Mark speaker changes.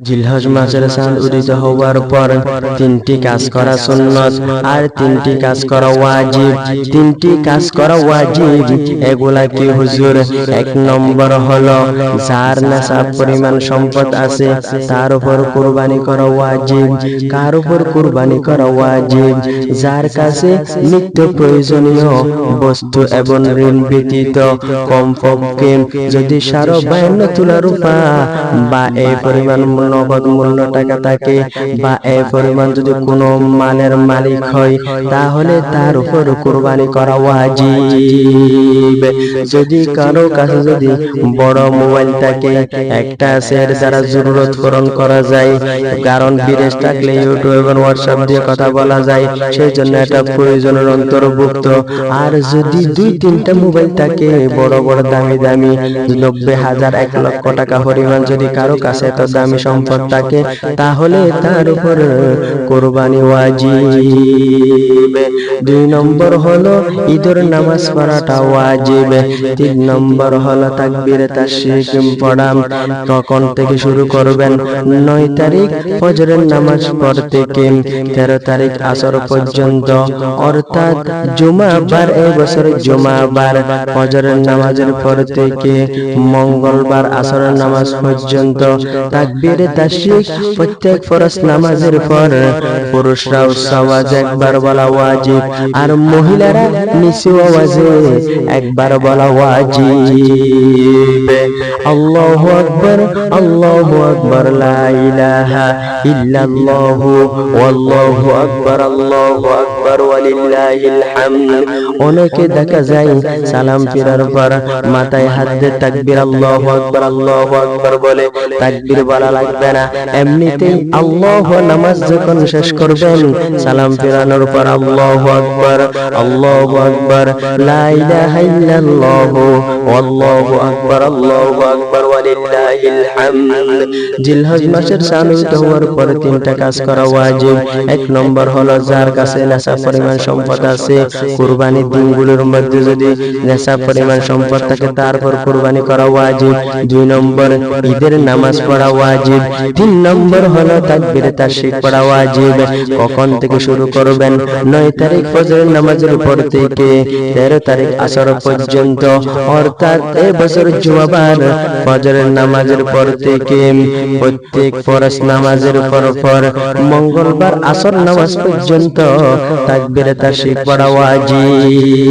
Speaker 1: জিলহজ মাসের চাঁদ উদিত হওয়ার পর তিনটি কাজ করা সুন্নত আর তিনটি কাজ করা ওয়াজিব। তিনটি কাজ করা ওয়াজিব, এগুলা কি হুজুর? এক নম্বর হলো, যার নেশা পরিমাণ সম্পদ আছে, তার উপর কুরবানি করা ওয়াজিব। কার উপর কুরবানি করা ওয়াজিব? যার কাছে নিত্য প্রয়োজনীয় বস্তু এবং ঋণ ব্যতীত কমপক্ষে যদি সারো বায়ান্ন তুলা রূপা বা এই পরিমাণ নগদ মূল্য টাকা থাকে বা এই পরিমাণ যদি কোনো মালের মালিক হয়, তাহলে তার উপর কোরবানি করা ওয়াজিব। যদি কারও কাছে যদি বড় মোবাইল থাকে, একটা সের দ্বারা জরুরত পূরণ করা যায়, কারণ বিদেশ থাকলে ইউটিউব এবং হোয়াটসঅ্যাপ দিয়ে কথা বলা যায় সেই জন্য এটা প্রয়োজনের অন্তর্ভুক্ত। আর যদি দুই, তিনটা মোবাইল থাকে, বড় বড়, দামি দামি, নব্বই হাজার, এক লক্ষ টাকা পরিমাণ যদি কারও কাছে এত দামি সম্পদ থাকে তাহলে তার উপর কোরবানি ওয়াজিব। দুই নম্বর হলো ঈদের নামাজ পড়াটা ওয়াজিব। তিন নম্বর হলো তাকবীর তাশরিক পড়া। কখন থেকে শুরু করবেন? নয় তারিখ ফজরের নামাজ পড়তে কে? তেরো তারিখ আসর পর্যন্ত। অর্থাৎ জুমা জুমাবার এই বছর জুমাবার ফজরের নামাজের পর থেকে মঙ্গলবার আসরের নামাজ পর্যন্ত। তাকবীর প্রত্যেক নামাজের পর পুরুষরা সওয়াজ একবার বলা ওয়াজিব আর মহিলারা নিচু আওয়াজে একবার বলা ওয়াজিব। আল্লাহু আকবার আল্লাহু আকবার, লা ইলাহা ইল্লাল্লাহু, ওয়াল্লাহু আকবার, আল্লাহু আকবার, ওয়ালিল্লাহিল হামদ। অনেকে দেখা যায় সালাম ফিরার পর মাথায় হাত দিয়ে তাকবীর, আল্লাহু আকবার আল্লাহু আকবার বলে তাকবীর বলা লাগবে না এমনিতেই আল্লাহ নামাজ যখন শেষ করবেন, সালাম ফিরানোর পর আল্লাহু আল্লাহু ইল্লাল্লাহু, আল্লাহু আকবার ওয়ালিল্লাহিল হামদ। জিলহজ মাসের সানুত হওয়ার পর তিনটা কাজ করা ওয়াজিব। এক নম্বর হলো, যার কাছে নেশা পরিমাণ সম্পদ আছে, কুরবানির দিনগুলোর মধ্যে যদি নেশা পরিমাণ সম্পদ থাকে তারপর কুরবানি করা ওয়াজিব। দুই নম্বর, ঈদের নামাজ পড়া ওয়াজিব। তিন নম্বর হলো তাকবীর পড়া ওয়াজিব। কখন থেকে শুরু করবেন? নয় তারিখ ফজরের নামাজের পর থেকে তেরো তারিখ আসর পর্যন্ত। অর্থাৎ এই বছর জুমাবার ফজরের নামাজের পর থেকে প্রত্যেক ফরজ নামাজের পর পর মঙ্গলবার আসর নামাজ পর্যন্ত তাকবীর, তাশরিক পড়া ওয়াজিব।